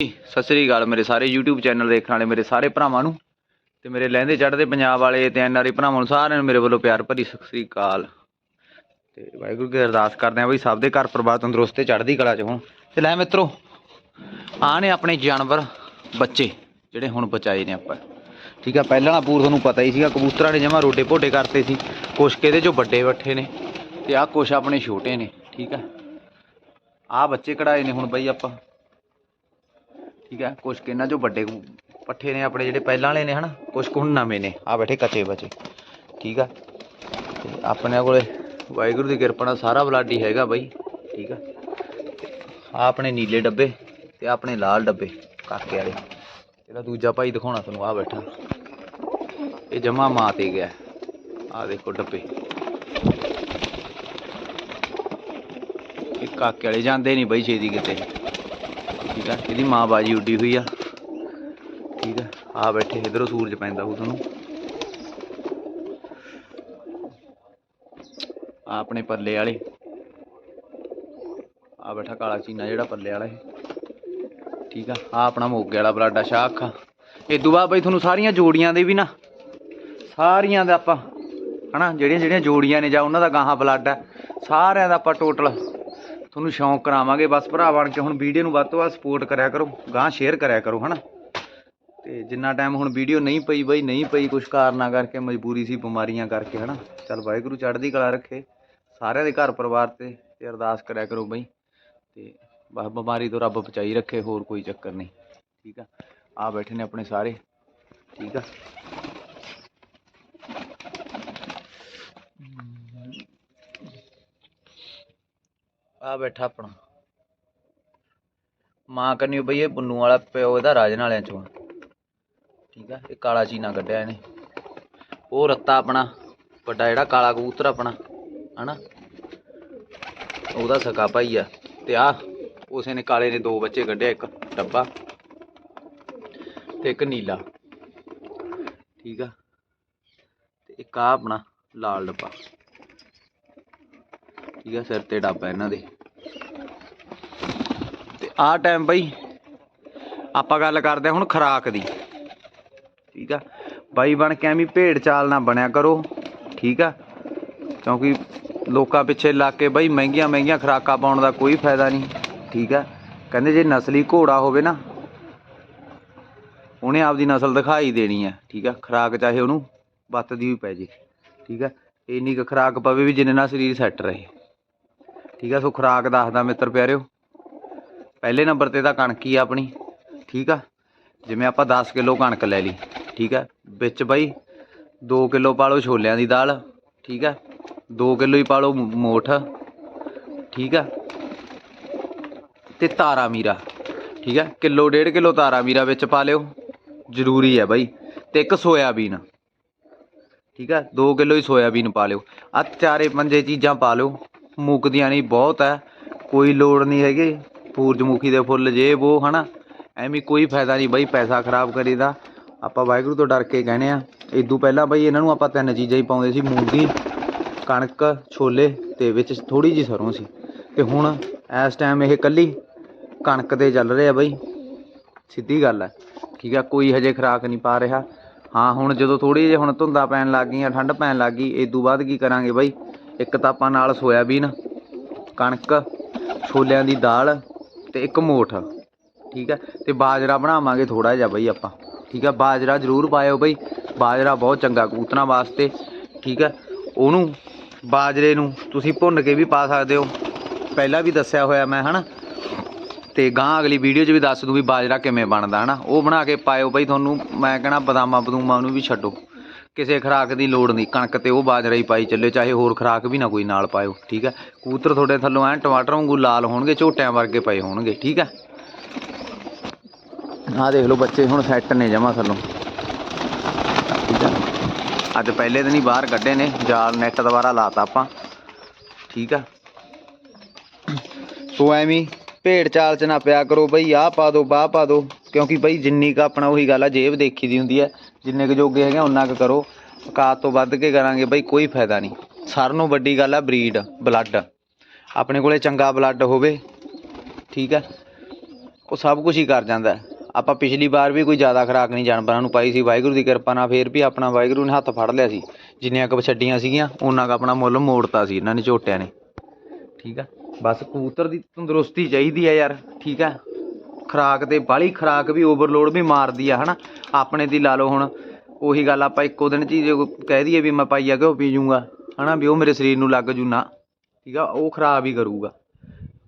ਸਤਿ ਸ੍ਰੀ ਅਕਾਲ ਮੇਰੇ ਸਾਰੇ YouTube channel ਦੇਖਣ ਵਾਲੇ, ਮੇਰੇ ਸਾਰੇ ਭਰਾਵਾਂ ਨੂੰ ਤੇ ਮੇਰੇ ਲਹਿੰਦੇ ਚੜ੍ਹਦੇ ਪੰਜਾਬ ਵਾਲੇ ਤੇ ਐਨਆਰਆਈ ਭਰਾਵਾਂ ਨੂੰ ਸਾਰਿਆਂ ਨੂੰ ਮੇਰੇ ਵੱਲੋਂ ਪਿਆਰ ਭਰੀ ਸਤਿ ਸ੍ਰੀ ਅਕਾਲ। ਤੇ ਵਾਹਿਗੁਰੂ ਕੀ ਅਰਦਾਸ ਕਰਦੇ ਆ ਬਈ ਸਭ ਦੇ ਘਰ ਪਰਿਵਾਰ ਤੰਦਰੁਸਤ ਤੇ ਚੜ੍ਹਦੀ ਕਲਾ ਚ ਹੋਣ। ਤੇ ਲੈ ਮਿੱਤਰੋ, ਆਹ ਨੇ ਆਪਣੇ ਜਾਨਵਰ ਬੱਚੇ ਜਿਹੜੇ ਹੁਣ ਬਚਾਏ ਨੇ ਆਪਾਂ। ਠੀਕ ਆ, ਪਹਿਲਾਂ ਵਾਲਾ ਪੂਰ ਤੁਹਾਨੂੰ ਪਤਾ ਹੀ ਸੀਗਾ, ਕਬੂਤਰਾਂ ਨੇ ਜਮਾ ਰੋਡੇ ਭੋਡੇ ਕਰਤੇ ਸੀ ਕੁਛ ਕਿਹਦੇ ਚੋਂ ਵੱਡੇ ਬੱਠੇ ਨੇ ਤੇ ਆਹ ਕੁਛ ਆਪਣੇ ਛੋਟੇ ਨੇ, ਠੀਕ ਆ। ਆਹ ਬੱਚੇ ਕਢਾਏ ਨੇ ਹੁਣ ਬਈ ਆਪਾਂ। ਠੀਕ ਹੈ? ਕੁਛ ਕਿ ਜੋ ਵੱਡੇ ਪੱਠੇ ਨੇ, ਆਪਣੇ ਜਿਹੜੇ ਪਹਿਲਾਂ ਵਾਲੇ ਨੇ, ਹਨਾ? ਕੁਛ ਕੁ ਹੁਣ ਨਵੇਂ ਨੇ। ਆ ਬੈਠੇ ਕੱਚੇ ਬਚੇ। ਠੀਕ ਆ? ਤੇ ਆਪਣੇ ਕੋਲੇ ਵਾਹਿਗੁਰੂ ਦੀ ਕਿਰਪਾ ਨਾਲ ਸਾਰਾ ਬਲੱਡ ਹੀ ਹੈਗਾ ਬਾਈ। ਠੀਕ ਆ? ਆ ਆਪਣੇ ਨੀਲੇ ਡੱਬੇ ਤੇ ਆਪਣੇ ਲਾਲ ਡੱਬੇ, ਕਾਕੇ ਵਾਲੇ। ਇਹਦਾ ਦੂਜਾ ਭਾਈ ਦਿਖਾਉਣਾ ਤੁਹਾਨੂੰ ਆ ਬੈਠਾ। ਇਹ ਜਮਾ ਮਾਂ ਤੇ ਗਿਆ। ਆ ਦੇਖੋ ਡੱਬੇ। ਇਹ ਕਾਕੇ ਵਾਲੇ ਜਾਂਦੇ ਨਹੀਂ ਬਈ ਛੇਤੀ ਕਿਤੇ। ਠੀਕ ਆ, ਇਹਦੀ ਮਾਂ ਬਾਜੀ ਉੱਡੀ ਹੋਈ ਆ। ਠੀਕ ਆ ਆ ਬੈਠੇ, ਇਧਰੋਂ ਸੂਰਜ ਪੈਂਦਾ ਉਹ ਤੁਹਾਨੂੰ। ਆ ਆਪਣੇ ਪੱਲੇ ਵਾਲੇ। ਆ ਬੈਠਾ ਕਾਲਾ ਚੀਨਾ ਜਿਹੜਾ ਪੱਲੇ ਵਾਲਾ ਇਹ। ਠੀਕ ਆ ਆ ਆਪਣਾ ਮੋਗੇ ਵਾਲਾ ਬਲਾਡਾ ਸ਼ਾਹ ਅੱਖਾਂ। ਤੋਂ ਬਾਅਦ ਬਈ ਤੁਹਾਨੂੰ ਸਾਰੀਆਂ ਜੋੜੀਆਂ ਦੇ ਵੀ ਨਾ। ਸਾਰੀਆਂ ਦਾ ਆਪਾਂ, ਹਨਾ ਜਿਹੜੀਆਂ ਜਿਹੜੀਆਂ ਜੋੜੀਆਂ ਨੇ ਜਾਂ ਉਹਨਾਂ ਦਾ ਗਾਹਾਂ ਬਲੱਡ ਹੈ ਸਾਰਿਆਂ ਦਾ ਆਪਾਂ ਟੋਟਲ ਤੁਹਾਨੂੰ ਸ਼ੌਂਕ ਕਰਾਵਾਂਗੇ। ਬਸ ਭਰਾ ਬਣ ਕੇ ਹੁਣ ਵੀਡੀਓ ਨੂੰ ਵੱਧ ਤੋਂ ਵੱਧ ਸਪੋਰਟ ਕਰਿਆ ਕਰੋ। ਗਾਂ ਸ਼ੇਅਰ ਕਰਿਆ ਕਰੋ, ਹਨਾ? ਤੇ ਜਿੰਨਾ ਟਾਈਮ ਹੁਣ ਵੀਡੀਓ ਨਹੀਂ ਪਈ ਬਈ, ਨਹੀਂ ਪਈ ਕੁਝ ਕਾਰਨਾਂ ਕਰਕੇ, ਮਜਬੂਰੀ ਸੀ, ਬਿਮਾਰੀਆਂ ਕਰਕੇ, ਹਨਾ? ਚੱਲ ਵਾਹਿਗੁਰੂ ਚੜ੍ਹਦੀ ਕਲਾ ਰੱਖੇ। ਸਾਰਿਆਂ ਦੇ ਘਰ ਪਰਿਵਾਰ ਤੇ ਤੇ ਅਰਦਾਸ ਕਰਿਆ ਕਰੋ ਬਈ। ਤੇ ਬਸ ਬਿਮਾਰੀ ਤੋਂ ਰੱਬ ਬਚਾਈ ਰੱਖੇ, ਹੋਰ ਕੋਈ ਚੱਕਰ ਨਹੀਂ। ਠੀਕ ਆ? ਆ ਬੈਠੇ ਨੇ ਆਪਣੇ ਸਾਰੇ। ਠੀਕ ਆ? ਆ ਬੈਠਾ ਆਪਣਾ। ਮਾਂ ਕਰਨੀ ਬਈ, ਇਹ ਪੁੰਨੂ ਵਾਲਾ ਪਿਓ ਇਹਦਾ ਰਾਜਨ ਵਾਲਿਆਂ ਚੋਂ ਆ। ਠੀਕ ਆ, ਇਹ ਕਾਲਾ ਚੀਨਾ ਕੱਢਿਆ ਇਹਨੇ। ਉਹ ਰੱਤਾ ਆਪਣਾ, ਵੱਡਾ ਜਿਹੜਾ ਕਾਲਾ ਕਬੂਤਰ ਆਪਣਾ, ਹਨਾ? ਉਹਦਾ ਸਕਾ ਭਾਈ ਆ। ਤੇ ਆ, ਉਸੇ ਨੇ ਕਾਲੇ ਨੇ ਦੋ ਬੱਚੇ ਕੱਢਿਆ, ਇੱਕ ਡੱਬਾ ਤੇ ਇੱਕ ਨੀਲਾ। ਠੀਕ ਆ, ਤੇ ਇੱਕ ਆ ਆਪਣਾ ਲਾਲ ਡੱਬਾ। ਠੀਕ ਆ, ਸਿਰ ਤੇ ਡੱਬਾ ਇਹਨਾਂ ਦੇ। ਤੇ ਆਹ ਟਾਈਮ ਬਈ, ਆਪਾਂ ਗੱਲ ਕਰਦੇ ਹਾਂ ਹੁਣ ਖਰਾਕ ਦੀ। ਠੀਕ ਆ? ਬਾਈ ਬਣ ਕੇ ਐਵੇਂ ਭੇਡ ਚਾਲ ਨਾ ਬਣਿਆ ਕਰੋ, ਠੀਕ ਆ? ਕਿਉਂਕਿ ਲੋਕਾਂ ਪਿੱਛੇ ਲੱਗ ਕੇ ਬਈ ਮਹਿੰਗੀਆਂ ਮਹਿੰਗੀਆਂ ਖਰਾਕਾਂ ਪਾਉਣ ਦਾ ਕੋਈ ਫਾਇਦਾ ਨਹੀਂ, ਠੀਕ ਆ? ਕਹਿੰਦੇ ਜੇ ਨਸਲੀ ਘੋੜਾ ਹੋਵੇ ਨਾ, ਉਹਨੇ ਆਪਦੀ ਨਸਲ ਦਿਖਾਈ ਦੇਣੀ ਆ, ਠੀਕ ਆ? ਖਰਾਕ ਚਾਹੇ ਉਹਨੂੰ ਵੱਤ ਦੀ ਵੀ ਪੈ ਜੇ, ਠੀਕ ਆ? ਇੰਨੀ ਕੁ ਖਰਾਕ ਪਵੇ ਵੀ ਜਿੰਨੇ ਨਾਲ ਸਰੀਰ ਸੈੱਟ ਰਹੇ। ਠੀਕ ਆ, ਸੋ ਖੁਰਾਕ ਦੱਸਦਾ ਮਿੱਤਰ ਪਿਆਰਿਓ। ਪਹਿਲੇ ਨੰਬਰ ਤੇ ਤਾਂ ਕਣਕ ਹੀ ਆ ਆਪਣੀ, ਠੀਕ ਆ। ਜਿਵੇਂ ਆਪਾਂ 10 ਕਿਲੋ ਕਣਕ ਲੈ ਲਈ, ਠੀਕ ਆ। ਵਿੱਚ ਬਾਈ 2 ਕਿਲੋ ਪਾ ਲਓ ਛੋਲਿਆਂ ਦੀ ਦਾਲ, ਠੀਕ ਆ। 2 ਕਿਲੋ ਹੀ ਪਾ ਲਓ ਮੋਠ, ਠੀਕ ਆ। ਤੇ ਤਾਰਾ ਮੀਰਾ, ਠੀਕ ਆ। ਕਿਲੋ, ਡੇਢ ਕਿਲੋ ਤਾਰਾ ਮੀਰਾ ਵਿੱਚ ਪਾ ਲਿਓ। ਜ਼ਰੂਰੀ ਹੈ ਬਾਈ। ਤੇ ਇੱਕ ਸੋਇਆਬੀਨ, ਠੀਕ ਆ। 2 ਕਿਲੋ ਹੀ ਸੋਇਆਬੀਨ ਪਾ ਲਿਓ। ਆ ਚਾਰੇ ਪੰਜੇ ਚੀਜ਼ਾਂ ਪਾ ਲਿਓ। ਮੁੱਕਦੀਆਂ ਨਹੀਂ ਬਹੁਤ ਹੈ ਕੋਈ ਲੋੜ ਨਹੀਂ ਹੈਗੀ। ਸੂਰਜਮੁਖੀ ਦੇ ਫੁੱਲ ਜੇ ਉਹ ਹਨਾ? ਐਵੇਂ ਕੋਈ ਫਾਇਦਾ ਨਹੀਂ ਬਾਈ ਪੈਸਾ ਖਰਾਬ ਕਰੀਦਾ। ਆਪਾਂ ਵਾਹਿਗੁਰੂ ਤੋਂ ਡਰ ਕੇ ਕਹਿੰਦੇ ਆ। ਇਦੋਂ ਪਹਿਲਾਂ ਬਾਈ ਇਹਨਾਂ ਨੂੰ ਆਪਾਂ ਤਿੰਨ ਚੀਜ਼ਾਂ ਹੀ ਪਾਉਂਦੇ ਸੀ। ਮੂੰਗੀ, ਕਣਕ, ਛੋਲੇ ਤੇ ਵਿੱਚ ਥੋੜੀ ਜੀ ਸਰੋਂ ਸੀ। ਤੇ ਹੁਣ ਇਸ ਟਾਈਮ ਇਹ ਕੱਲੀ ਕਣਕ ਤੇ ਚੱਲ ਰਿਹਾ ਬਾਈ। ਸਿੱਧੀ ਗੱਲ ਹੈ ਠੀਕ ਆ, ਕੋਈ ਹਜੇ ਖਰਾਕ ਨਹੀਂ ਪਾ ਰਿਹਾ। ਹਾਂ, ਹੁਣ ਜਦੋਂ ਥੋੜੀ ਜਿਹੀ ਹੁਣ ਧੁੰਦਾਂ ਪੈਣ ਲੱਗ ਗਈਆਂ, ਠੰਡ ਪੈਣ ਲੱਗ ਗਈ ਇਦੋਂ ਬਾਅਦ ਕੀ ਕਰਾਂਗੇ ਬਾਈ? ਇੱਕ ਤਾਂ ਆਪਾਂ ਨਾਲ ਸੋਇਆਬੀਨ, ਕਣਕ, ਛੋਲਿਆਂ ਦੀ ਦਾਲ ਤੇ ਇੱਕ ਮੋਠ, ਠੀਕ ਹੈ? ਤੇ ਬਾਜਰਾ ਬਣਾਵਾਂਗੇ ਥੋੜਾ ਜਿਹਾ ਬਈ ਆਪਾਂ, ਠੀਕ ਹੈ? ਬਾਜਰਾ ਜ਼ਰੂਰ ਪਾਇਓ ਬਈ, ਬਾਜਰਾ ਬਹੁਤ ਚੰਗਾ ਕਬੂਤਰਾਂ ਵਾਸਤੇ, ਠੀਕ ਹੈ? ਉਹਨੂੰ ਬਾਜਰੇ ਨੂੰ ਤੁਸੀਂ ਭੁੰਨ ਕੇ ਵੀ ਪਾ ਸਕਦੇ ਹੋ। ਪਹਿਲਾਂ ਵੀ ਦੱਸਿਆ ਹੋਇਆ ਮੈਂ, ਹਨਾ? ਤੇ ਗਾਂ ਅਗਲੀ ਵੀਡੀਓ 'ਚ ਵੀ ਦੱਸ ਦੂੰ ਵੀ ਬਾਜਰਾ ਕਿਵੇਂ ਬਣਦਾ, ਹਨਾ? ਉਹ ਬਣਾ ਕੇ ਪਾਇਓ ਬਈ ਤੁਹਾਨੂੰ, ਮੈਂ ਕਹਿਣਾ ਬਦਾਮਾਂ ਬਦੂਮਾਂ ਨੂੰ ਵੀ ਛੱਡੋ। ਕਿਸੇ ਖਰਾਕ ਦੀ ਲੋੜ ਨਹੀਂ। ਕਣਕ ਤੇ ਉਹ ਬਾਜਰਾ ਹੀ ਪਾਈ ਚੱਲਿਓ ਚਾਹੇ ਹੋਰ ਖਰਾਕ ਵੀ ਨਾ ਕੋਈ ਨਾਲ ਪਾਇਓ, ਠੀਕ ਹੈ? ਕਬੂਤਰ ਤੁਹਾਡੇ ਥੱਲੋਂ ਐ ਟਮਾਟਰ ਵਾਂਗੂ ਲਾਲ ਹੋਣਗੇ, ਝੋਟਿਆਂ ਵਰਗੇ ਪਏ ਹੋਣਗੇ, ਠੀਕ ਹੈ? ਆਹ ਦੇਖ ਲਓ ਬੱਚੇ, ਹੁਣ ਸੈੱਟ ਨੇ ਜਮਾ ਥੱਲੋਂ। ਅੱਜ ਪਹਿਲੇ ਦਿਨ ਹੀ ਬਾਹਰ ਕੱਢੇ ਨੇ, ਜਾਲ ਨੈਟ ਦੁਬਾਰਾ ਲਾਤਾ ਆਪਾਂ, ਠੀਕ ਆ ਸੋ ਐਵੇਂ ਹੀ ਭੇਡ ਚਾਲ ਚ ਨਾ ਪਿਆ ਕਰੋ, ਬਈ ਆਹ ਪਾ ਦੋ, ਬਾਹ ਪਾ ਦੋ, ਕਿਉਂਕਿ ਬਈ ਜਿੰਨੀ ਕ ਆਪਣਾ ਉਹੀ ਗੱਲ ਆ, ਜੇਬ ਦੇਖੀ ਦੀ ਹੁੰਦੀ ਹੈ। ਜਿੰਨੇ ਕੁ ਜੋਗੇ ਹੈਗੇ ਉਹਨਾਂ ਕੁ ਕਰੋ। ਔਕਾਤ ਤੋਂ ਵੱਧ ਕੇ ਕਰਾਂਗੇ ਬਈ, ਕੋਈ ਫਾਇਦਾ ਨਹੀਂ। ਸਾਰਿਆਂ ਨੂੰ ਵੱਡੀ ਗੱਲ ਆ, ਬਰੀਡ, ਬਲੱਡ। ਆਪਣੇ ਕੋਲੇ ਚੰਗਾ ਬਲੱਡ ਹੋਵੇ, ਠੀਕ ਹੈ ਉਹ ਸਭ ਕੁਝ ਹੀ ਕਰ ਜਾਂਦਾ ਆਪਾਂ ਪਿਛਲੀ ਵਾਰ ਵੀ ਕੋਈ ਜ਼ਿਆਦਾ ਖੁਰਾਕ ਨਹੀਂ ਜਾਨਵਰਾਂ ਨੂੰ ਪਾਈ ਸੀ। ਵਾਹਿਗੁਰੂ ਦੀ ਕਿਰਪਾ ਨਾਲ ਫੇਰ ਵੀ ਆਪਣਾ ਵਾਹਿਗੁਰੂ ਨੇ ਹੱਥ ਫੜ ਲਿਆ ਸੀ। ਜਿੰਨੀਆਂ ਕੁ ਛੱਡੀਆਂ ਸੀਗੀਆਂ ਉਹਨਾਂ ਕੁ ਆਪਣਾ ਮੁੱਲ ਮੋੜਤਾ ਸੀ ਇਹਨਾਂ ਨੇ, ਝੋਟਿਆਂ ਨੇ। ਠੀਕ ਆ। ਬਸ ਕਬੂਤਰ ਦੀ ਤੰਦਰੁਸਤੀ ਚਾਹੀਦੀ ਆ ਯਾਰ, ਠੀਕ ਆ। ਖੁਰਾਕ ਤੇ ਬਾਹਲੀ ਖੁਰਾਕ ਵੀ ਓਵਰਲੋਡ ਵੀ ਮਾਰਦੀ ਆ, ਹਨਾ? ਆਪਣੇ ਦੀ ਲਾ ਲਓ ਹੁਣ, ਉਹੀ ਗੱਲ ਆਪਾਂ ਇੱਕੋ ਦਿਨ ਚ ਹੀ ਜੇ ਕਹਿ ਦਈਏ ਵੀ ਮੈਂ ਪਾਈਆ ਘਿਓ ਪੀ ਜੂੰਗਾ, ਹਨਾ? ਵੀ ਉਹ ਮੇਰੇ ਸਰੀਰ ਨੂੰ ਲੱਗ ਜੂ ਨਾ, ਠੀਕ ਆ? ਉਹ ਖਰਾਬ ਹੀ ਕਰੂਗਾ।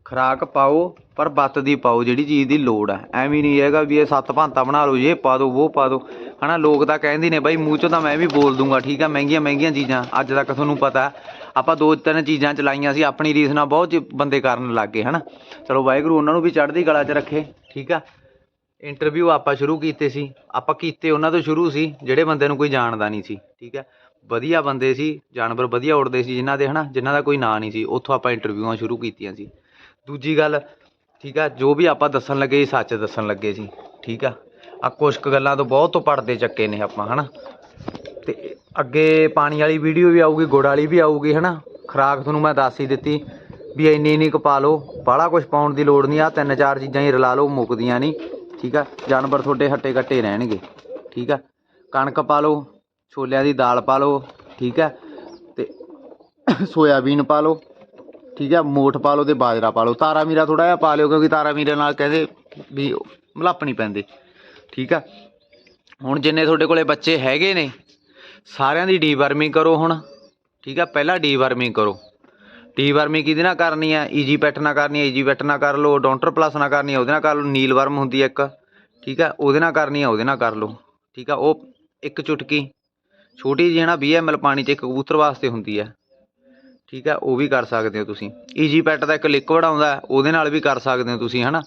ਖੁਰਾਕ ਪਾਓ, ਪਰ ਬੱਤ ਦੀ ਪਾਓ, ਜਿਹੜੀ ਚੀਜ਼ ਦੀ ਲੋੜ ਹੈ ਐਵੇਂ ਨਹੀਂ ਹੈਗਾ ਵੀ ਇਹ ਸੱਤ ਭਾਂਤਾ ਬਣਾ ਲਓ, ਇਹ ਪਾ ਦਿਓ ਉਹ ਪਾ ਦਿਓ ਹਨਾ? ਲੋਕ ਤਾਂ ਕਹਿੰਦੇ ਨੇ, ਬਾਈ, ਮੂੰਹ ਚੋਂ ਤਾਂ ਮੈਂ ਵੀ ਬੋਲ ਦੂੰਗਾ, ਠੀਕ ਆ? ਮਹਿੰਗੀਆਂ ਮਹਿੰਗੀਆਂ ਚੀਜ਼ਾਂ, ਅੱਜ ਤੱਕ ਤੁਹਾਨੂੰ ਪਤਾ ਆਪਾਂ ਦੋ ਤਿੰਨ ਚੀਜ਼ਾਂ ਚਲਾਈਆਂ ਸੀ, ਆਪਣੀ ਰੀਸ ਨਾਲ ਬਹੁਤ ਬੰਦੇ ਕਰਨ ਲੱਗ ਗਏ, ਹਨਾ? ਚਲੋ ਵਾਹਿਗੁਰੂ, ਉਹਨਾਂ ਨੂੰ ਵੀ ਚੜ੍ਹਦੀ ਕਲਾ 'ਚ ਰੱਖੇ। ਠੀਕ ਆ? ਇੰਟਰਵਿਊ ਆਪਾਂ ਸ਼ੁਰੂ ਕੀਤੇ ਸੀ। ਆਪਾਂ ਕੀਤੇ, ਉਹਨਾਂ ਤੋਂ ਸ਼ੁਰੂ ਸੀ, ਜਿਹੜੇ ਬੰਦੇ ਨੂੰ ਕੋਈ ਜਾਣਦਾ ਨਹੀਂ ਸੀ, ਠੀਕ ਹੈ ਵਧੀਆ ਬੰਦੇ ਸੀ, ਜਾਨਵਰ ਵਧੀਆ ਉੜਦੇ ਸੀ ਜਿਨ੍ਹਾਂ ਦੇ, ਹਨਾ? ਜਿਨ੍ਹਾਂ ਦਾ ਕੋਈ ਨਾਂ ਨਹੀਂ ਸੀ, ਉੱਥੋਂ ਆਪਾਂ ਇੰਟਰਵਿਊਆਂ ਸ਼ੁਰੂ ਕੀਤੀਆਂ ਸੀ। ਦੂਜੀ ਗੱਲ, ਠੀਕ ਆ? ਜੋ ਵੀ ਆਪਾਂ ਦੱਸਣ ਲੱਗੇ ਸੀ ਸੱਚ ਦੱਸਣ ਲੱਗੇ ਸੀ, ਠੀਕ ਆ? ਆ ਕੁਛ ਕੁ ਗੱਲਾਂ ਤੋਂ ਬਹੁਤ ਤੋਂ ਪੜਦੇ ਚੱਕੇ ਨੇ ਆਪਾਂ, ਹਨਾ? ਤੇ ਅੱਗੇ ਪਾਣੀ ਵਾਲੀ ਵੀਡੀਓ ਵੀ ਆਊਗੀ, ਗੁੜ ਵਾਲੀ ਵੀ ਆਊਗੀ, ਹਨਾ? ਖੁਰਾਕ ਤੁਹਾਨੂੰ ਮੈਂ ਦੱਸ ਹੀ ਦਿੱਤੀ। ਵੀ ਇੰਨੀ ਇੰਨੀ ਕੁ ਪਾ ਲਓ, ਬਾਹਲਾ ਕੁਝ ਪਾਉਣ ਦੀ ਲੋੜ ਨਹੀਂ ਆ ਤਿੰਨ ਚਾਰ ਚੀਜ਼ਾਂ ਹੀ ਰਲਾ ਲਓ, ਮੁੱਕਦੀਆਂ ਨਹੀਂ, ਠੀਕ ਆ? ਜਾਨਵਰ ਤੁਹਾਡੇ ਹੱਟੇ ਕੱਟੇ ਰਹਿਣਗੇ, ਠੀਕ ਆ? ਕਣਕ ਪਾ ਲਓ, ਛੋਲਿਆਂ ਦੀ ਦਾਲ ਪਾ ਲਓ, ਠੀਕ ਆ? ਤੇ ਸੋਇਆਬੀਨ ਪਾ ਲਓ, ਠੀਕ ਆ? ਮੋਠ ਪਾ ਲਓ ਤੇ ਬਾਜਰਾ ਪਾ ਲਓ। ਤਾਰਾ ਮੀਰਾ ਥੋੜਾ ਜਿਹਾ ਪਾ ਲਿਓ, ਕਿਉਂਕਿ ਤਾਰਾ ਮੀਰੇ ਨਾਲ ਕਹਿੰਦੇ ਵੀ ਮਲੱਪ ਨਹੀਂ ਪੈਂਦੇ, ਠੀਕ ਆ? ਹੁਣ ਜਿੰਨੇ ਤੁਹਾਡੇ ਕੋਲੇ ਬੱਚੇ ਹੈਗੇ ਨੇ, ਸਾਰਿਆਂ ਦੀ ਡੀਵਰਮਿੰਗ ਕਰੋ ਹੁਣ, ਠੀਕ ਆ? ਪਹਿਲਾਂ ਡੀਵਰਮਿੰਗ ਕਰੋ। ਟੀ ਵਰਮੀ ਕਿਹਦੇ ਨਾਲ ਕਰਨੀ ਆ? ਈਜੀ ਪੈਟ ਨਾਲ ਕਰਨੀ ਆ ਈਜੀ ਪੈਟ ਨਾਲ ਕਰ ਲਓ, ਡੋਂਟਰ ਪਲੱਸ ਨਾਲ ਕਰਨੀ ਆ, ਉਹਦੇ ਨਾਲ ਕਰ ਲਓ, ਨੀਲ ਵਰਮ ਹੁੰਦੀ ਆ ਇੱਕ, ਠੀਕ ਆ? ਉਹਦੇ ਨਾਲ ਕਰਨੀ ਆ, ਉਹਦੇ ਨਾਲ ਕਰ ਲਓ, ਠੀਕ ਆ? ਉਹ ਇੱਕ ਚੁਟਕੀ, ਛੋਟੀ ਜਿਹੀ ਨਾ 20 ml ਪਾਣੀ 'ਚ ਇੱਕ ਕਬੂਤਰ ਵਾਸਤੇ ਹੁੰਦੀ ਆ, ਠੀਕ ਆ? ਉਹ ਵੀ ਕਰ ਸਕਦੇ ਹੋ ਤੁਸੀਂ। ਈਜੀ ਪੈਟ ਦਾ ਇੱਕ ਲਿਕਵਿਡ ਆਉਂਦਾ, ਉਹਦੇ ਨਾਲ ਵੀ ਕਰ ਸਕਦੇ ਹੋ ਤੁਸੀਂ, ਹਨਾ?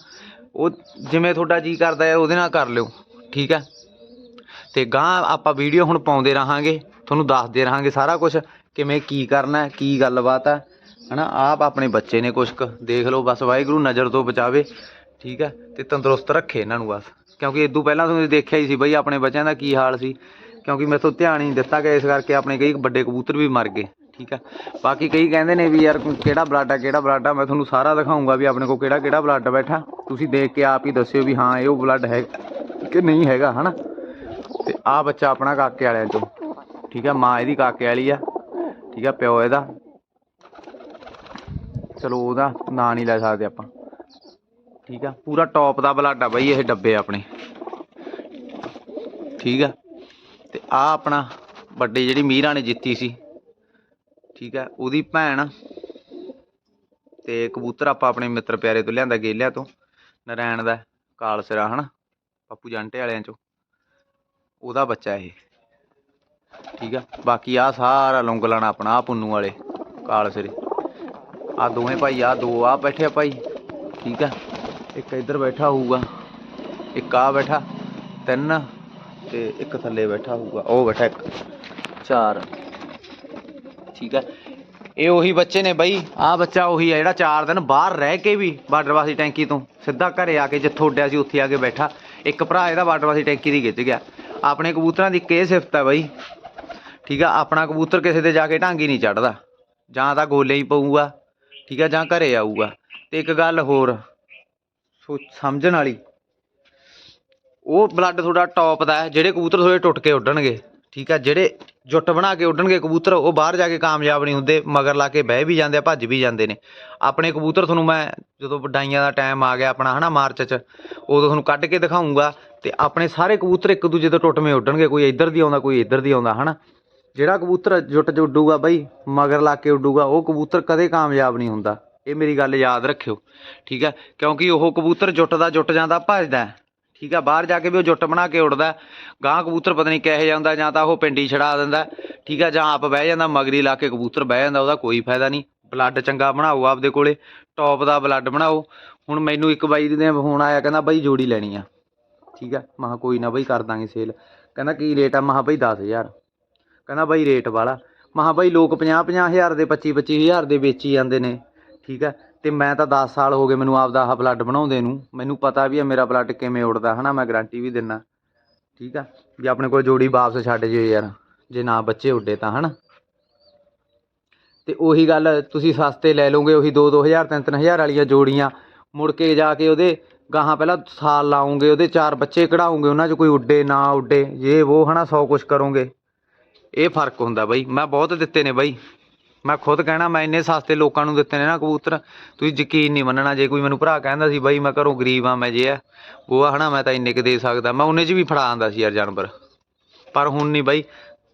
ਉਹ ਜਿਵੇਂ ਤੁਹਾਡਾ ਜੀ ਕਰਦਾ ਹੈ ਉਹਦੇ ਨਾਲ ਕਰ ਲਿਓ, ਠੀਕ ਹੈ ਤੇ ਗਾਂ ਆਪਾਂ ਵੀਡੀਓ ਹੁਣ ਪਾਉਂਦੇ ਰਹਾਂਗੇ, ਤੁਹਾਨੂੰ ਦੱਸਦੇ ਰਹਾਂਗੇ ਸਾਰਾ ਕੁਝ ਕਿਵੇਂ ਕੀ ਕਰਨਾ, ਕੀ ਗੱਲਬਾਤ ਹੈ ਹਨਾ? ਆਪ ਆਪਣੇ ਬੱਚੇ ਨੇ ਕੁਛ ਕੁ, ਦੇਖ ਲਓ, ਬਸ ਵਾਹਿਗੁਰੂ ਨਜ਼ਰ ਤੋਂ ਬਚਾਵੇ, ਠੀਕ ਹੈ? ਤੇ ਤੰਦਰੁਸਤ ਰੱਖੇ ਇਹਨਾਂ ਨੂੰ ਬਸ। ਕਿਉਂਕਿ ਇਦੋਂ ਪਹਿਲਾਂ ਤੁਸੀਂ ਦੇਖਿਆ ਹੀ ਸੀ ਬਈ ਆਪਣੇ ਬੱਚਿਆਂ ਦਾ ਕੀ ਹਾਲ ਸੀ। ਕਿਉਂਕਿ ਮੇਰੇ ਤੋਂ ਧਿਆਨ ਹੀ ਦਿੱਤਾ ਗਿਆ ਇਸ ਕਰਕੇ ਆਪਣੇ ਕਈ ਵੱਡੇ ਕਬੂਤਰ ਵੀ ਮਰ ਗਏ, ਠੀਕ ਹੈ? ਬਾਕੀ ਕਈ ਕਹਿੰਦੇ ਨੇ ਵੀ ਯਾਰ ਕਿਹੜਾ ਬਲੱਡ ਆ, ਕਿਹੜਾ ਬਲੱਡ ਆ? ਮੈਂ ਤੁਹਾਨੂੰ ਸਾਰਾ ਦਿਖਾਉਂਗਾ ਵੀ ਆਪਣੇ ਕੋਲ ਕਿਹੜਾ ਕਿਹੜਾ ਬਲੱਡ ਬੈਠਾ। ਤੁਸੀਂ ਦੇਖ ਕੇ ਆਪ ਹੀ ਦੱਸਿਓ ਵੀ ਹਾਂ, ਇਹ ਉਹ ਬਲੱਡ ਹੈ ਕਿ ਨਹੀਂ ਹੈਗਾ, ਹਨਾ? ਤੇ ਆ ਬੱਚਾ ਆਪਣਾ ਕਾਕੇ ਵਾਲਿਆਂ ਚੋਂ, ਠੀਕ ਹੈ? ਮਾਂ ਇਹਦੀ ਕਾਕੇ ਵਾਲੀ ਆ, ਠੀਕ ਆ ਪਿਓ ਇਹਦਾ। ਚਲੋ ਉਹਦਾ ਨਾਂ ਨਹੀਂ ਲੈ ਸਕਦੇ ਆਪਾਂ। ਠੀਕ ਆ? ਪੂਰਾ ਟੌਪ ਦਾ ਬਲੱਡ ਆ ਬਈ ਇਹ ਡੱਬੇ ਆਪਣੇ। ਠੀਕ ਆ? ਤੇ ਆ ਆਪਣਾ ਵੱਡੇ ਜਿਹੜੀ ਮੀਰਾ ਨੇ ਜਿੱਤੀ ਸੀ। ਠੀਕ ਆ? ਉਹਦੀ ਭੈਣ। ਤੇ ਕਬੂਤਰ ਆਪਾਂ ਆਪਣੇ ਮਿੱਤਰ ਪਿਆਰੇ ਤੋਂ ਲਿਆਂਦਾ, ਗੇਲਿਆਂ ਤੋਂ। ਨਰੈਣ ਦਾ, ਕਾਲਸਰਾ, ਹਨਾ? ਪੱਪੂ ਜੰਟੇ ਵਾਲਿਆਂ ਚੋਂ। ਉਹਦਾ ਬੱਚਾ ਇਹ। ਠੀਕ ਆ? ਬਾਕੀ ਆ ਸਾਰਾ ਲੌਂਗਲਾਣਾ ਆਪਣਾ ਆ ਪੁੰਨੂ ਵਾਲੇ, ਕਾਲਸਰੇ। ਆ ਦੋਵੇਂ ਭਾਈ, ਆ ਦੋ, ਆ ਬੈਠੇ ਆ ਭਾਈ। ਠੀਕ ਆ? ਇੱਕ ਇੱਧਰ ਬੈਠਾ ਹੋਊਗਾ, ਇੱਕ ਆ ਬੈਠਾ, ਤਿੰਨ ਤੇ ਇੱਕ ਥੱਲੇ ਬੈਠਾ ਹੋਊਗਾ, ਉਹ ਬੈਠਾ ਇੱਕ। ਚਾਰ। ਠੀਕ ਆ? ਇਹ ਉਹੀ ਬੱਚੇ ਨੇ ਬਈ। ਆ ਬੱਚਾ ਉਹੀ ਆ ਜਿਹੜਾ 4 ਦਿਨ ਬਾਹਰ ਰਹਿ ਕੇ ਵੀ ਬਾਰਡਰਵਾਸੀ ਟੈਂਕੀ ਤੋਂ ਸਿੱਧਾ ਘਰੇ ਆ ਕੇ ਜਿੱਥੋਂ ਉੱਡਿਆ ਸੀ, ਉੱਥੇ ਆ ਕੇ ਬੈਠਾ। ਇੱਕ ਭਰਾ ਇਹਦਾ ਬਾਰਡਰਵਾਸੀ ਟੈਂਕੀ ਦੀ ਗਿੱਜ ਗਿਆ। ਆਪਣੇ ਕਬੂਤਰਾਂ ਦੀ ਕੇ ਸਿਫਤ ਹੈ ਬਈ। ਠੀਕ ਆ? ਆਪਣਾ ਕਬੂਤਰ ਕਿਸੇ ਦੇ ਜਾ ਕੇ ਢਾਂਗੀ ਨਹੀਂ ਚੜਦਾ। ਜਾਂ ਤਾਂ ਗੋਲੇ ਹੀ ਪਊਗਾ। ਠੀਕ ਹੈ ਜਾਂ ਘਰੇ ਆਊਗਾ। ਤੇ ਇੱਕ ਗੱਲ ਹੋਰ, ਸੋ ਸਮਝਣ ਵਾਲੀ, ਉਹ ਬਲੱਡ ਤੁਹਾਡਾ ਟੌਪ ਦਾ ਹੈ, ਜਿਹੜੇ ਕਬੂਤਰ ਤੁਹਾਡੇ ਟੁੱਟ ਕੇ ਉੱਡਣਗੇ, ਠੀਕ ਹੈ ਜਿਹੜੇ ਜੁੱਟ ਬਣਾ ਕੇ ਉੱਡਣਗੇ ਕਬੂਤਰ, ਉਹ ਬਾਹਰ ਜਾ ਕੇ ਕਾਮਯਾਬ ਨਹੀਂ ਹੁੰਦੇ, ਮਗਰ ਲਾ ਕੇ ਬਹਿ ਵੀ ਜਾਂਦੇ ਆ, ਭੱਜ ਵੀ ਜਾਂਦੇ ਨੇ। ਆਪਣੇ ਕਬੂਤਰ ਤੁਹਾਨੂੰ ਮੈਂ ਜਦੋਂ ਵਡਾਈਆਂ ਦਾ ਟਾਈਮ ਆ ਗਿਆ ਆਪਣਾ, ਹਨਾ, ਮਾਰਚ 'ਚ, ਉਦੋਂ ਤੁਹਾਨੂੰ ਕੱਢ ਕੇ ਦਿਖਾਉਂਗਾ ਤੇ ਆਪਣੇ ਸਾਰੇ ਕਬੂਤਰ ਇੱਕ ਦੂਜੇ ਤੋਂ ਟੁੱਟਵੇਂ ਉੱਡਣਗੇ, ਕੋਈ ਇੱਧਰ ਦੀ ਆਉਂਦਾ, ਕੋਈ ਇੱਧਰ ਦੀ ਆਉਂਦਾ, ਹਨਾ। ਜਿਹੜਾ ਕਬੂਤਰ ਜੁੱਟ 'ਚ ਉੱਡੂਗਾ ਬਈ, ਮਗਰ ਲਾ ਕੇ ਉੱਡੂਗਾ, ਉਹ ਕਬੂਤਰ ਕਦੇ ਕਾਮਯਾਬ ਨਹੀਂ ਹੁੰਦਾ। ਇਹ ਮੇਰੀ ਗੱਲ ਯਾਦ ਰੱਖਿਓ, ਠੀਕ ਹੈ? ਕਿਉਂਕਿ ਉਹ ਕਬੂਤਰ ਜੁੱਟ ਦਾ ਜੁੱਟ ਜਾਂਦਾ ਭੱਜਦਾ ਠੀਕ ਆ ਬਾਹਰ ਜਾ ਕੇ ਵੀ ਉਹ ਜੁੱਟ ਬਣਾ ਕੇ ਉੱਡਦਾ ਹੈ। ਗਾਂ ਕਬੂਤਰ ਪਤਾ ਨਹੀਂ ਕਿਹੋ ਜਾਂਦਾ ਜਾਂ ਤਾਂ ਉਹ ਪਿੰਡੀ ਛੜਾ ਦਿੰਦਾ ਠੀਕ ਆ ਜਾਂ ਆਪ ਬਹਿ ਜਾਂਦਾ, ਮਗਰੀ ਲਾ ਕੇ ਕਬੂਤਰ ਬਹਿ ਜਾਂਦਾ, ਉਹਦਾ ਕੋਈ ਫਾਇਦਾ ਨਹੀਂ। ਬਲੱਡ ਚੰਗਾ ਬਣਾਓ ਆਪਦੇ ਕੋਲੇ, ਟੌਪ ਦਾ ਬਲੱਡ ਬਣਾਓ। ਹੁਣ ਮੈਨੂੰ ਇੱਕ ਬਾਈ ਦੇ ਫੋਨ ਆਇਆ, ਕਹਿੰਦਾ ਬਾਈ ਜੋੜੀ ਲੈਣੀ ਆ, ਠੀਕ ਆ ਮੈਂ ਕੋਈ ਨਾ ਬਾਈ ਕਰ ਦਾਂਗੇ ਸੇਲ। ਕਹਿੰਦਾ ਕੀ ਰੇਟ ਆ? ਮੈਂ ਕਿਹਾ ਬਾਈ 10000 ਕਹਿੰਦਾ ਬਾਈ ਰੇਟ ਵਾਲਾ। ਮੈਂ ਬਾਈ ਲੋਕ 50 50000 ਦੇ 25 25000 ਦੇ ਵੇਚੀ ਜਾਂਦੇ ਨੇ। ਠੀਕ ਹੈ? ਤੇ ਮੈਂ ਤਾਂ 10 ਸਾਲ ਹੋ ਗਏ ਮੈਨੂੰ ਆਪਦਾ ਆਹ ਬਲੱਡ ਬਣਾਉਂਦੇ ਨੂੰ। ਮੈਨੂੰ ਪਤਾ ਵੀ ਆ ਮੇਰਾ ਬਲੱਡ ਕਿਵੇਂ ਉੜਦਾ ਹਨਾ? ਮੈਂ ਗਾਰੰਟੀ ਵੀ ਦਿੰਨਾ। ਠੀਕ ਆ ਵੀ ਆਪਣੇ ਕੋਲ ਜੋੜੀ ਵਾਪਸ ਛੱਡ ਜਿਓ ਯਾਰ, ਜੇ ਨਾ ਬੱਚੇ ਉੱਡੇ ਤਾਂ, ਹਨਾ? ਤੇ ਉਹੀ ਗੱਲ ਤੁਸੀਂ ਸਸਤੇ ਲੈ ਲਓਗੇ, ਉਹੀ 2 2000 3 3000 ਵਾਲੀਆਂ ਜੋੜੀਆਂ। ਮੁੜ ਕੇ ਜਾ ਕੇ ਉਹਦੇ ਗਾਹਾਂ ਪਹਿਲਾਂ ਸਾਲ ਲਾਉਂਗੇ ਉਹਦੇ ਚਾਰ ਬੱਚੇ ਕਢਾਉਂਗੇ ਉਹਨਾਂ 'ਚ ਕੋਈ ਉੱਡੇ ਨਾ ਉੱਡੇ ਇਹ ਉਹ, ਹਨਾ, ਸੌ ਕੁਛ ਕਰੋਗੇ। ਇਹ ਫ਼ਰਕ ਹੁੰਦਾ ਬਾਈ। ਮੈਂ ਬਹੁਤ ਦਿੱਤੇ ਨੇ ਬਾਈ। ਮੈਂ ਖੁਦ ਕਹਿਣਾ, ਮੈਂ ਇੰਨੇ ਸਸਤੇ ਲੋਕਾਂ ਨੂੰ ਦਿੱਤੇ ਨੇ ਨਾ ਕਬੂਤਰ। ਤੁਸੀਂ ਯਕੀਨ ਨਹੀਂ ਮੰਨਣਾ, ਜੇ ਕੋਈ ਮੈਨੂੰ ਭਰਾ ਕਹਿੰਦਾ ਸੀ, ਬਾਈ ਮੈਂ ਘਰੋਂ ਗਰੀਬ ਆ ਮੈਂ ਜੇ ਆ, ਉਹ ਆ ਹਨਾ, ਮੈਂ ਤਾਂ ਇੰਨੇ ਕੁ ਦੇ ਸਕਦਾ। ਮੈਂ ਉਹਨੇ 'ਚ ਵੀ ਫੜਾ ਆਂਦਾ ਸੀ ਯਾਰ ਜਾਨਵਰ। ਪਰ ਹੁਣ ਨਹੀਂ ਬਾਈ।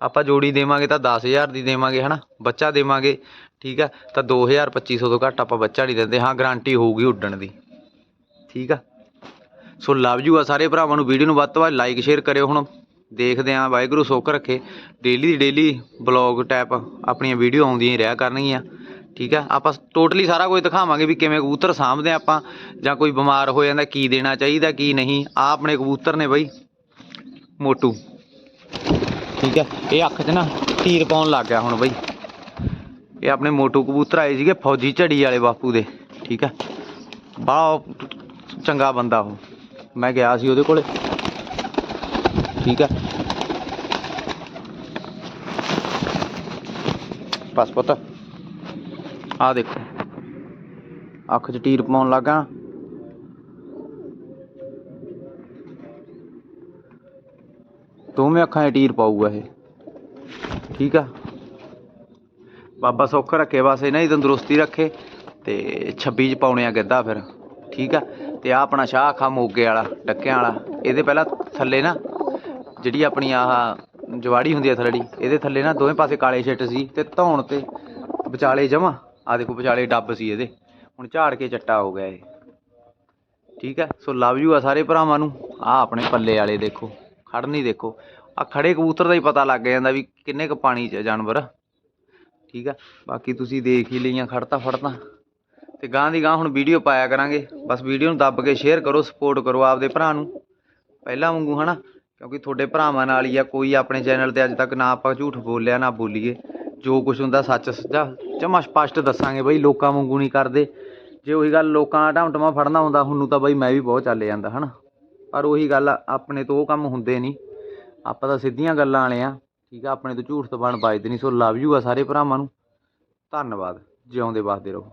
ਆਪਾਂ ਜੋੜੀ ਦੇਵਾਂਗੇ ਤਾਂ 10000 ਦੀ ਦੇਵਾਂਗੇ ਹਨਾ, ਬੱਚਾ ਦੇਵਾਂਗੇ, ਠੀਕ ਆ। ਤਾਂ 2000 2500 ਤੋਂ ਘੱਟ ਆਪਾਂ ਬੱਚਾ ਨਹੀਂ ਦਿੰਦੇ। ਹਾਂ ਗਾਰੰਟੀ ਹੋਊਗੀ ਉੱਡਣ ਦੀ। ਠੀਕ ਆ? ਸੋ ਲਵ ਯੂ ਆ ਸਾਰੇ ਭਰਾਵਾਂ ਨੂੰ। ਵੀਡੀਓ ਨੂੰ ਵੱਧ ਤੋਂ ਵੱਧ ਲਾਈਕ ਸ਼ੇਅਰ ਕਰਿਓ ਹੁਣ। ਦੇਖਦੇ ਹਾਂ, ਵਾਹਿਗੁਰੂ ਸੁੱਖ ਰੱਖੇ। ਡੇਲੀ ਦੀ ਡੇਲੀ ਬਲੌਗ ਟੈਪ ਆਪਣੀਆਂ ਵੀਡੀਓ ਆਉਂਦੀਆਂ ਹੀ ਰਿਹਾ ਕਰਨਗੀਆਂ। ਠੀਕ ਆ? ਆਪਾਂ ਟੋਟਲੀ ਸਾਰਾ ਕੁਝ ਦਿਖਾਵਾਂਗੇ ਵੀ ਕਿਵੇਂ ਕਬੂਤਰ ਸਾਂਭਦੇ ਆ ਆਪਾਂ, ਜਾਂ ਕੋਈ ਬਿਮਾਰ ਹੋ ਜਾਂਦਾ, ਕੀ ਦੇਣਾ ਚਾਹੀਦਾ, ਕੀ ਨਹੀਂ। ਆ ਆਪਣੇ ਕਬੂਤਰ ਨੇ ਬਈ, ਮੋਟੂ। ਠੀਕ ਹੈ ਇਹ ਅੱਖ 'ਚ ਨਾ ਤੀਰ ਪਾਉਣ ਲੱਗ ਗਿਆ ਹੁਣ ਬਈ। ਇਹ ਆਪਣੇ ਮੋਟੂ ਕਬੂਤਰ ਆਏ ਸੀਗੇ ਫੌਜੀ ਝੜੀ ਵਾਲੇ ਬਾਪੂ ਦੇ। ਠੀਕ ਹੈ ਬੜਾ ਚੰਗਾ ਬੰਦਾ ਉਹ। ਮੈਂ ਗਿਆ ਸੀ ਉਹਦੇ ਕੋਲੇ। ਠੀਕ ਹੈ। ਬਸ ਪੁੱਤ ਆ ਦੇਖੋ। ਅੱਖ 'ਚ ਟੀਰ ਪਾਉਣ ਲੱਗਾ ਦੋਵੇਂ ਅੱਖਾਂ 'ਚ ਟੀਰ ਪਾਊਗਾ ਇਹ। ਠੀਕ ਆ। ਬਾਬਾ ਸੁੱਖ ਰੱਖੇ, ਬਸ ਇਹਨਾਂ ਦੀ ਤੰਦਰੁਸਤੀ ਰੱਖੇ ਤੇ 26 ਚ ਪਾਉਣੇ ਆ ਗਿੱਧਾ ਫਿਰ। ਠੀਕ ਆ। ਤੇ ਆ ਆਪਣਾ ਸ਼ਾਹ ਅੱਖਾਂ ਮੋਗੇ ਵਾਲਾ ਟੱਕਿਆਂ ਵਾਲਾ। ਇਹਦੇ ਪਹਿਲਾਂ ਥੱਲੇ ਨਾ ਜਿਹੜੀ ਆਪਣੀ ਆਹ ਜਵਾੜੀ ਹੁੰਦੀ ਆ ਥਲੜੀ, ਇਹਦੇ ਥੱਲੇ ਨਾ ਦੋਵੇਂ ਪਾਸੇ ਕਾਲੇ ਛਿੱਟ ਸੀ ਤੇ ਧੌਣ ਤੇ ਵਿਚਾਲੇ ਜਮਾ ਆ ਦੇਖੋ ਵਿਚਾਲੇ ਡੱਬ ਸੀ ਇਹਦੇ, ਹੁਣ ਝਾੜ ਕੇ ਚੱਟਾ ਹੋ ਗਿਆ ਇਹ। ਠੀਕ ਹੈ, ਸੋ ਲਵ ਯੂ ਆ ਸਾਰੇ ਭਰਾਵਾਂ ਨੂੰ ਆ ਆਪਣੇ ਪੱਲੇ ਵਾਲੇ ਦੇਖੋ, ਖੜਨੀ ਦੇਖੋ ਆ ਖੜੇ ਕਬੂਤਰ ਦਾ ਹੀ ਪਤਾ ਲੱਗ ਜਾਂਦਾ ਵੀ ਕਿੰਨੇ ਕ ਪਾਣੀ 'ਚ ਆ ਜਾਨਵਰ। ਠੀਕ ਆ ਬਾਕੀ ਤੁਸੀਂ ਦੇਖ ਹੀ ਲਈਆਂ ਖੜਤਾ ਫੜਤਾ। ਤੇ ਗਾਂ ਦੀ ਗਾਂ ਹੁਣ ਵੀਡੀਓ ਪਾਇਆ ਕਰਾਂਗੇ, ਬਸ ਵੀਡੀਓ ਨੂੰ ਦੱਬ ਕੇ ਸ਼ੇਅਰ ਕਰੋ ਸਪੋਰਟ ਕਰੋ ਆਪਦੇ ਭਰਾ ਨੂੰ। ਪਹਿਲਾਂ ਵਾਂਗੂ ਹਨਾ ਕਿਉਂਕਿ ਤੁਹਾਡੇ ਭਰਾਵਾਂ ਨਾਲ ਹੀ ਆ, ਕੋਈ ਆਪਣੇ ਚੈਨਲ ਤੇ ਅੱਜ ਤੱਕ ਨਾ ਆਪਾਂ ਝੂਠ ਬੋਲਿਆ, ਨਾ ਬੋਲੀਏ। ਜੋ ਕੁਝ ਹੁੰਦਾ ਸੱਚ ਸੱਚਾ, ਜਮਾ ਸਪਸ਼ਟ ਦੱਸਾਂਗੇ ਬਈ, ਲੋਕਾਂ ਵਾਂਗੂ ਨਹੀਂ ਕਰਦੇ। ਜੇ ਉਹੀ ਗੱਲ ਲੋਕਾਂ ਦਾ ਢਮਟਮਾ ਫੜਨਾ ਹੁੰਦਾ, ਹੁਣ ਨੂੰ ਤਾਂ ਬਈ ਮੈਂ ਵੀ ਬਹੁਤ ਚੱਲੇ ਜਾਂਦਾ, ਹਨਾ? ਪਰ ਉਹੀ ਗੱਲ ਆਪਣੇ ਤੋਂ ਉਹ ਕੰਮ ਹੁੰਦੇ ਨਹੀਂ। ਆਪਾਂ ਤਾਂ ਸਿੱਧੀਆਂ ਗੱਲਾਂ ਵਾਲੇ ਆ, ਠੀਕ ਆ? ਆਪਣੇ ਤੋਂ ਝੂਠ ਤੋਂ ਬਣ ਵੱਜਦੇ ਨਹੀਂ, ਸੋ ਲਵ ਯੂ ਆ ਸਾਰੇ ਭਰਾਵਾਂ ਨੂੰ। ਧੰਨਵਾਦ, ਜਿਉਂਦੇ ਵਸਦੇ ਰਹੋ।